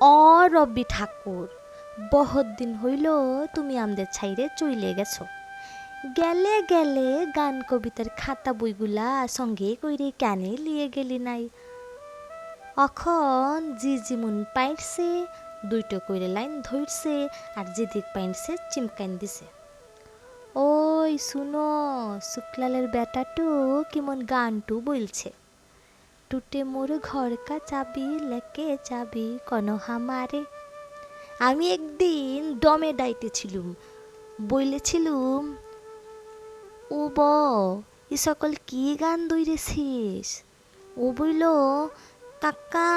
অ রব্বি ঠাকুর, বহুত দিন হইল তুমি আমাদের ছাইরে চইলে গেছো। গেলে গেলে গান কবিতার খাতা বইগুলা সঙ্গে কইরে কেনে লিয়ে গেলি নাই। অখন জি জিমুন পাইছে দুইটো কইরে লাইন ধরছে আর যেদিক পাইছে চিমকাইন দিছে। ওই শুনো, শুক্লালের বেটাটু কেমন গানটু বলছে টুটে মোর ঘর কা চাবি লেকে চাবি কন হামারে আমি একদিন দমে ডাইতেছিলুম বইলেছিলুম ও ব ই সকল কি গান দইরেছিস ও বইল কাকা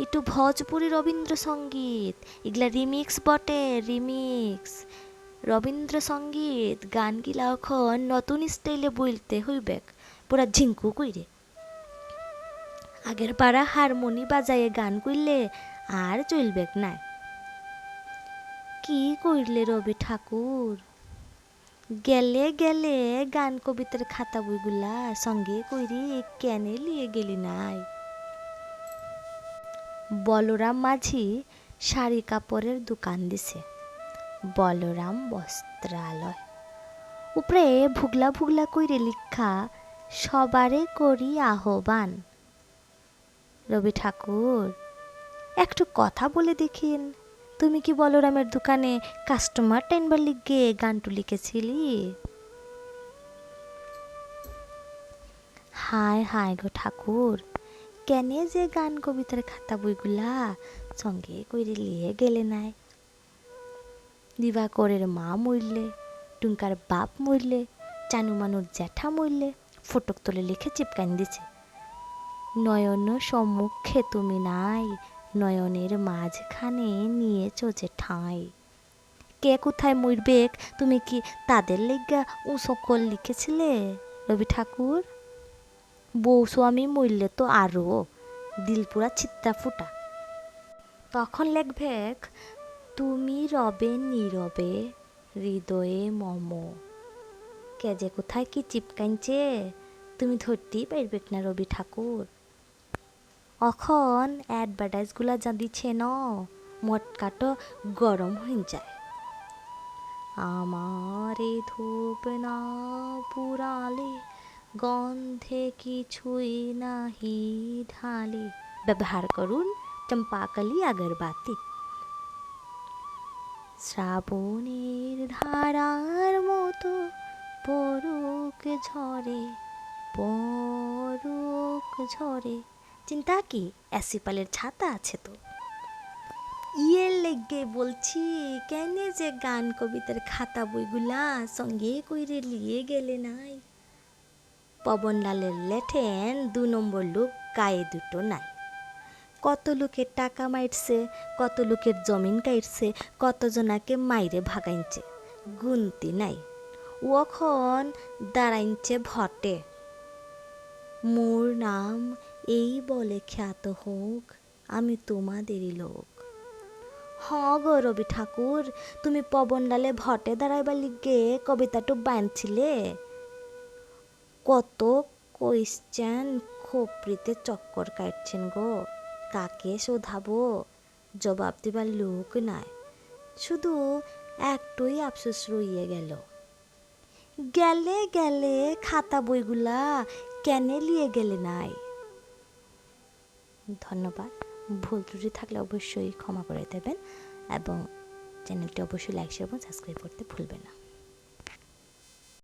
একটু ভোজপুরি রবীন্দ্রসঙ্গীত এগুলা রিমিক্স বটে রিমিক্স রবীন্দ্রসঙ্গীত গানগুলা এখন নতুন স্টাইলে বলতে হইবেক পুরা ঝিঙ্কু কইরে আগের পাড়া হারমোনি বাজায়ে গান কইলে আর চলবেক না কি কইলে রবি ঠাকুর? গেলে গেলে গান কবিতার খাতা বইগুলা সঙ্গে কইরি কেনে লিয়ে গেলি নাই। বলরাম মাঝি শাড়ি কাপড়ের দোকান দিছে, বলরাম বস্ত্রালয়। উপরে ভুগলা ভুগলা কইরে লিখা, সবারে করি আহ্বান। রবি ঠাকুর, একটু কথা বলে দেখিন। তুমি কি বলরামের দোকানে কাস্টমার টাইনবার লিগে গানটু লিখেছিলি? হায় হায় গো ঠাকুর, কেনে যে গান কবিতার খাতা বইগুলা সঙ্গে কইরে লিয়ে গেলে নাই। দিবাকরের মা মরলে টুঙ্কার বাপ মরলে চানু মানুর জ্যাঠা মরলে, ফটক তোলে লিখে চিপকান দিছে। নয়ন সম্মুখে তুমি নাই, নয়নের মাঝখানে নিয়েছো যে ঠাঁই। কে কোথায় মরবেক, তুমি কি তাদের লেগা ও সকল লিখেছিলে? রবি ঠাকুর? বউ স্বামী মরলে তো আরও দিলপুরা চিত্তা ফুটা। তখন লেখবেক, তুমি রবে নীরবে, হৃদয়ে মম। কে যে কোথায় কি চিপকাইছে তুমি ধরতেই পারবেক না রবি ঠাকুর। অখন অ্যাডভার্টাইজগুলা যা দিচ্ছে ন মটকাটো গরম হয়ে যায়। আমারে ধূপ না পুরালে, গন্ধে কিছুই নাহি ঢালে। ব্যবহার করুন চম্পাকলি আগরবাতি। শ্রাবণের ধারার মতো পরুক ঝরে পরুক ঝরে। চিন্তা কি? অ্যাসিপালের ছাতা আছে তো। ইয়ের লেগে বলছি, কেন যে গান কবিতার খাতা বইগুলা সঙ্গে কইরে লিয়ে গেলে নাই? পবনলালের লেঠেন দু নম্বর লোক গায়ে দুটো নাই। কত লোকের টাকা মাইরছে, কত লোকের জমিন কাইরছে, কতজনাকে মাইরে ভাগাইছে গুনতি নাই। ওখন দাঁড়াইছে ভটে। মোর নাম এই বলে খ্যাত হোক, আমি তোমাদেরই লোক। হ গো রবি ঠাকুর, তুমি পবনলালে ভটে দাঁড়াইবার লিগে কবিতাটু বানছিলে কত কোয়েশ্চেন খোপড়িতে চক্কর কাটছেন গো, কাকে শোধাবো? জবাব দিবার লোক নাই, শুধু একটুই আফসোস রইয়ে গেল। গেলে গেলে খাতা বইগুলা কেনে লিয়ে গেলে নাই? ধন্যবাদ। ভুল ত্রুটি থাকলে অবশ্যই ক্ষমা করে দেবেন এবং চ্যানেলটি অবশ্যই লাইক শেয়ার এবং সাবস্ক্রাইব করতে ভুলবেন না।